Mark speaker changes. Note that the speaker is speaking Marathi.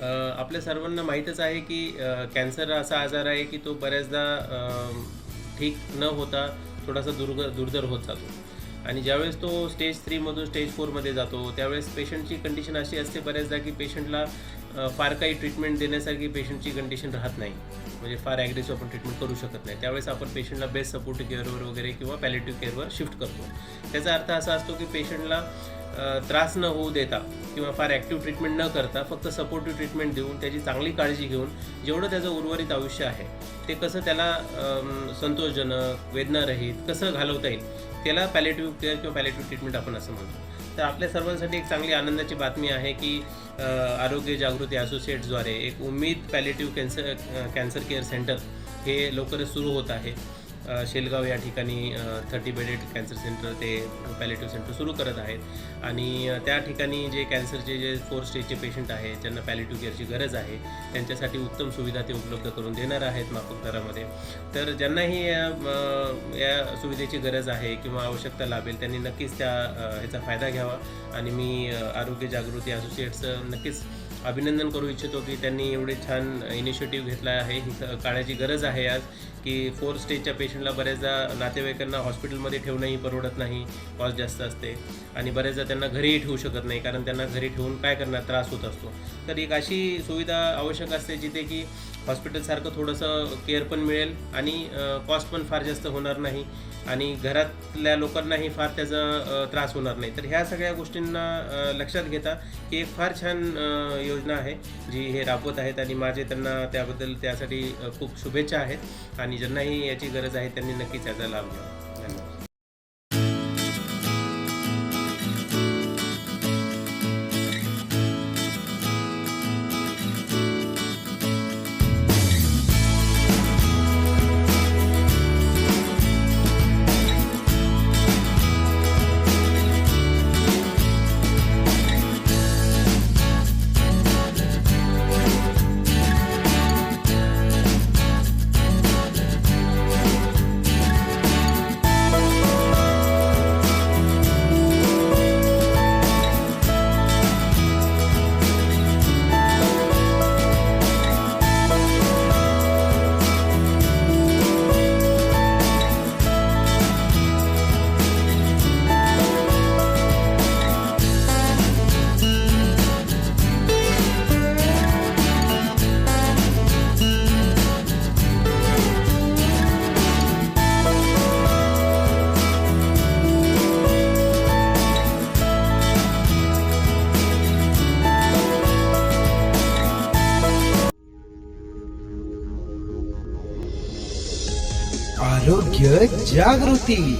Speaker 1: आपल्या सर्वांना माहीतच आहे की कॅन्सर असा आजार आहे की तो बऱ्याचदा ठीक न होता थोडासा दुर्ग दुर्धर होत जातो. आणि ज्यावेळेस तो स्टेज थ्रीमधून स्टेज फोरमध्ये जातो त्यावेळेस पेशंटची कंडिशन अशी असते बऱ्याचदा की पेशंटला फार काही ट्रीटमेंट देण्यासारखी पेशंटची कंडिशन राहत नाही. म्हणजे फार ॲग्रेसिव्ह आपण ट्रीटमेंट करू शकत नाही. त्यावेळेस आपण पेशंटला बेस्ट सपोर्टिव्ह केअरवर वगैरे किंवा पॅलेटिव्ह केअरवर शिफ्ट करतो. त्याचा अर्थ असा असतो की पेशंटला त्रास न होऊ देता किंवा फार ॲक्टिव्ह ट्रीटमेंट न करता फक्त सपोर्टिव्ह ट्रीटमेंट देऊन त्याची चांगली काळजी घेऊन जेवढं त्याचं उर्वरित आयुष्य आहे ते कसं त्याला संतोषजनक वेदनारहित कसं घालवता येईल त्याला पॅलेटिव्ह केअर किंवा पॅलेटिव्ह ट्रीटमेंट आपण असं म्हणतो. तर आपल्या सर्वांसाठी एक चांगली आनंदाची बातमी आहे की आरोग्य जागृती असोसिएट्सद्वारे एक Ummeed palliative cancer cancer care centre हे लवकरच सुरू होत आहे. शेलगाव या ठिकाणी थर्टी बेडेड कॅन्सर सेंटर ते पॅलेटिव्ह सेंटर सुरू करत आहेत. आणि त्या ठिकाणी जे कॅन्सरचे जे फोर स्टेजचे पेशंट आहेत ज्यांना पॅलेटिव्ह केअरची गरज आहे त्यांच्यासाठी उत्तम सुविधा ते उपलब्ध करून देणार आहेत माफक दरामध्ये. तर ज्यांनाही या या सुविधेची गरज आहे किंवा आवश्यकता लाभेल त्यांनी नक्कीच त्या ह्याचा फायदा घ्यावा. आणि मी आरोग्य जागृती असोसिएट्सचं नक्कीच अभिनंदन करू इच्छितो की त्यांनी एवढे छान इनिशिएटिव्ह घेतला आहे. ही काळाची गरज आहे आज की फोर स्टेजच्या पेशंट पेशंटला बऱ्याचदा नातेवाईकांना हॉस्पिटलमध्ये ठेवणंही परवडत नाही कॉस्ट जास्त असते आणि बऱ्याचदा त्यांना घरीही ठेवू शकत नाही कारण त्यांना घरी ठेवून काय करणार? त्रास होत असतो. तर एक अशी सुविधा आवश्यक असते जिथे की हॉस्पिटलसारखं थोडंसं केअर पण मिळेल आणि कॉस्ट पण फार जास्त होणार नाही आणि घरातल्या लोकांनाही फार त्याचा त्रास होणार नाही. तर ह्या सगळ्या गोष्टींना लक्षात घेता की एक फार छान योजना आहे जी हे राबवत आहेत आणि माझे त्यांना त्याबद्दल त्यासाठी खूप शुभेच्छा आहेत आणि ज्यांनाही याची गरज आहे त्यांनी नक्कीच याचा लाभ घ्यावा.
Speaker 2: आरोग्य जागृती.